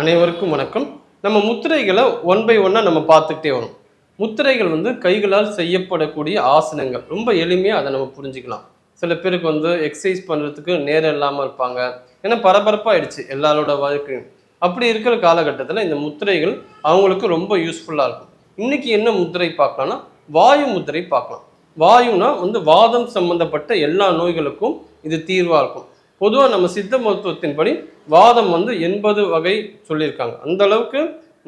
அனைவருக்கும் வணக்கம். நம்ம முத்திரைகளை ஒன் பை ஒன்னாக நம்ம பார்த்துக்கிட்டே வரும். முத்திரைகள் வந்து கைகளால் செய்யப்படக்கூடிய ஆசனங்கள். ரொம்ப எளிமையாக அதை நம்ம புரிஞ்சுக்கலாம். சில பேருக்கு வந்து எக்ஸசைஸ் பண்ணுறதுக்கு நேரம் இல்லாமல் இருப்பாங்க. ஏன்னா பரபரப்பாயிடுச்சு எல்லாரோட வாழ்க்கையும். அப்படி இருக்கிற காலகட்டத்தில் இந்த முத்திரைகள் அவங்களுக்கு ரொம்ப யூஸ்ஃபுல்லாக இருக்கும். இன்னைக்கு என்ன முத்திரை பார்க்கலாம்னா வாயு முத்திரை பார்க்கலாம். வாயுனா வந்து வாதம் சம்பந்தப்பட்ட எல்லா நோய்களுக்கும் இது தீர்வாக இருக்கும். பொதுவாக நம்ம சித்த மருத்துவத்தின்படி வாதம் வந்து எண்பது வகை சொல்லியிருக்காங்க. அந்த அளவுக்கு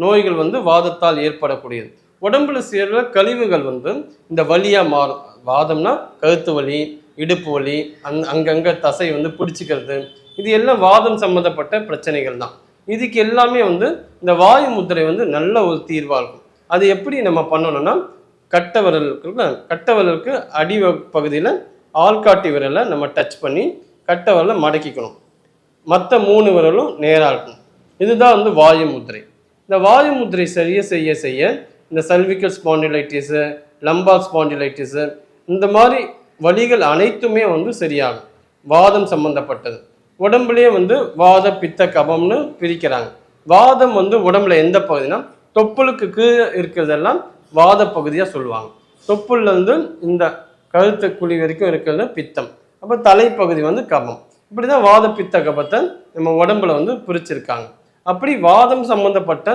நோய்கள் வந்து வாதத்தால் ஏற்படக்கூடியது. உடம்புல சேர்ற கழிவுகள் வந்து இந்த வலியாக மாறும். வாதம்னா கழுத்து வலி இடுப்பு வலி அங் அங்கங்கே தசை வந்து பிடிச்சிக்கிறது. இது எல்லாம் வாதம் சம்மந்தப்பட்ட பிரச்சனைகள் தான். இதுக்கு எல்லாமே வந்து இந்த வாயு முத்திரை வந்து நல்ல ஒரு தீர்வாக இருக்கும். அது எப்படி நம்ம பண்ணணும்னா கட்ட விரலுக்கு கட்ட விரலுக்கு அடி பகுதியில் ஆள்காட்டி விரலை நம்ம டச் பண்ணி கட்ட விரலை மடக்கிக்கணும். மற்ற மூணு விரலும் நேராக இருக்கும் இதுதான் வந்து வாயு முத்திரை இந்த வாயு முத்திரை செய்ய செய்ய செய்ய இந்த சர்விக்கல் ஸ்பாண்டிலைட்டிஸு லம்பார் ஸ்பாண்டிலைட்டிஸு இந்த மாதிரி வழிகள் அனைத்துமே வந்து சரியாகும். வாதம் சம்பந்தப்பட்டது. உடம்புலேயே வந்து வாத பித்த கபம்னு பிரிக்கிறாங்க. வாதம் வந்து உடம்புல எந்த பகுதினா தொப்புளுக்கு கீழே இருக்கிறதெல்லாம் வாத பகுதியாக சொல்லுவாங்க. தொப்புள்ள வந்து இந்த கழுத்து குழி வரைக்கும் இருக்கிறது பித்தம். அப்போ தலைப்பகுதி வந்து கபம். இப்படி தான் வாத பித்த கபத்தை நம்ம உடம்புல வந்து பிரிச்சிருக்காங்க. அப்படி வாதம் சம்பந்தப்பட்ட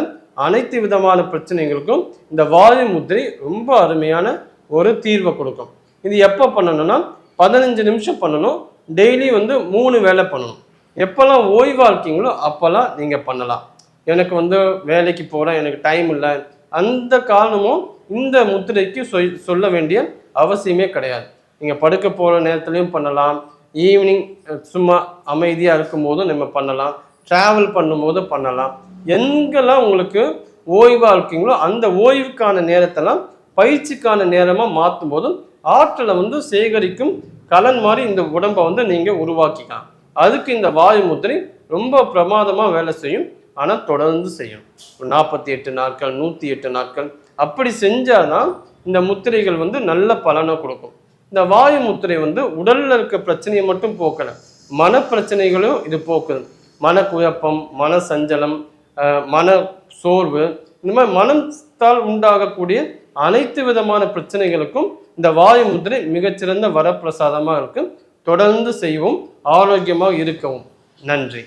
அனைத்து விதமான பிரச்சனைகளுக்கும் இந்த வாயு முத்திரை ரொம்ப அருமையான ஒரு தீர்வை கொடுக்கும். இது எப்போ பண்ணணும்னா பதினஞ்சு நிமிஷம் பண்ணணும். டெய்லி வந்து மூணு வேளை பண்ணணும். எப்போல்லாம் ஓய்வாக இருக்கீங்களோ அப்போல்லாம் நீங்கள் பண்ணலாம். எனக்கு வந்து வேலைக்கு போகிறேன் எனக்கு டைம் இல்லை. அந்த காரணமும் இந்த முத்திரைக்கு சொல் சொல்ல வேண்டிய அவசியமே கிடையாது. நீங்கள் படுக்க போகிற நேரத்துலையும் பண்ணலாம். ஈவினிங் சும்மா அமைதியாக இருக்கும்போதும் நம்ம பண்ணலாம். ட்ராவல் பண்ணும்போது பண்ணலாம். எங்கெல்லாம் உங்களுக்கு ஓய்வாக இருக்கீங்களோ அந்த ஓய்வுக்கான நேரத்தெல்லாம் பயிற்சிக்கான நேரமாக மாற்றும் போதும் ஆற்றலை வந்து சேகரிக்கும் கலன் மாதிரி இந்த உடம்பை வந்து நீங்கள் உருவாக்கிக்கலாம். அதுக்கு இந்த வாயு முத்திரை ரொம்ப பிரமாதமாக வேலை செய்யும். ஆனால் தொடர்ந்து செய்யும். நாற்பத்தி எட்டு நாட்கள் நூற்றி எட்டு நாட்கள் அப்படி செஞ்சாதான் இந்த முத்திரைகள் வந்து நல்ல பலனை கொடுக்கும். இந்த வாயு முத்திரை வந்து உடலில் இருக்க பிரச்சனையை மட்டும் போக்கலை. மன பிரச்சனைகளும் இது போக்குது. மனக்குழப்பம் மன சஞ்சலம் மன சோர்வு இந்த மாதிரி மனத்தால் உண்டாகக்கூடிய அனைத்து விதமான பிரச்சனைகளுக்கும் இந்த வாயு முத்திரை மிகச்சிறந்த வரப்பிரசாதமாக இருக்கு. தொடர்ந்து செய்வோம். ஆரோக்கியமாக இருக்கவும். நன்றி.